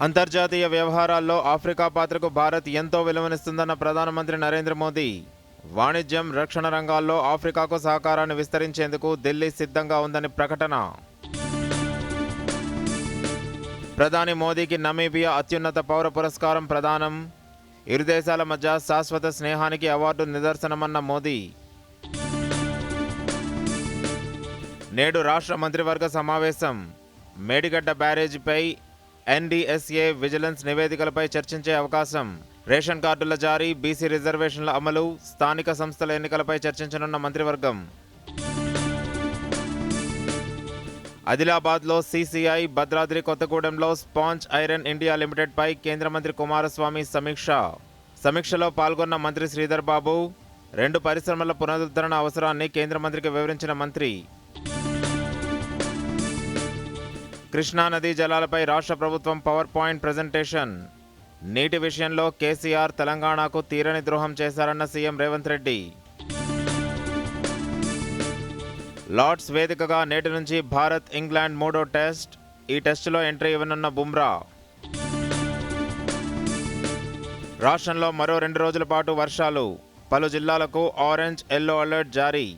అంతర్జాతీయ వ్యవహారాల్లో ఆఫ్రికా పాత్రకు భారత్ ఎంతో విలువనిస్తుందన్న ప్రధానమంత్రి నరేంద్ర మోదీ. వాణిజ్యం రక్షణ రంగాల్లో ఆఫ్రికాకు సహకారాన్ని విస్తరించేందుకు ఢిల్లీ సిద్ధంగా ఉందని ప్రకటన. ప్రధాని మోదీకి నమీబియా అత్యున్నత పౌర పురస్కారం ప్రదానం. ఇరు దేశాల మధ్య శాశ్వత స్నేహానికి అవార్డు నిదర్శనమన్న మోదీ. నేడు రాష్ట్ర మంత్రివర్గ సమావేశం. మేడిగడ్డ బ్యారేజీపై ఎన్డీఎస్ఏ విజిలెన్స్ నివేదికలపై చర్చించే అవకాశం. రేషన్ కార్డుల జారీ బీసీ రిజర్వేషన్ల అమలు స్థానిక సంస్థల ఎన్నికలపై చర్చించనున్న మంత్రివర్గం. ఆదిలాబాద్లో సీసీఐ భద్రాద్రి కొత్తగూడెంలో స్పాంజ్ ఐరన్ ఇండియా లిమిటెడ్పై కేంద్ర మంత్రి కుమారస్వామి సమీక్ష. సమీక్షలో పాల్గొన్న మంత్రి శ్రీధర్ బాబు రెండు పరిశ్రమల పునరుద్ధరణ అవసరాన్ని కేంద్ర మంత్రికి వివరించిన మంత్రి. కృష్ణా నదీ జలాలపై రాష్ట్ర ప్రభుత్వం పవర్ పాయింట్ ప్రజెంటేషన్. నీటి విషయంలో కేసీఆర్ తెలంగాణకు తీరని ద్రోహం చేశారన్న సీఎం రేవంత్ రెడ్డి. లార్డ్స్ వేదికగా నేటి నుంచి భారత్ ఇంగ్లాండ్ మూడో టెస్ట్. ఈ టెస్టులో ఎంట్రీ ఇవ్వనున్న బుమ్రా. రాష్ట్రంలో మరో రెండు రోజుల పాటు వర్షాలు. పలు జిల్లాలకు ఆరెంజ్ ఎల్లో అలర్ట్ జారీ.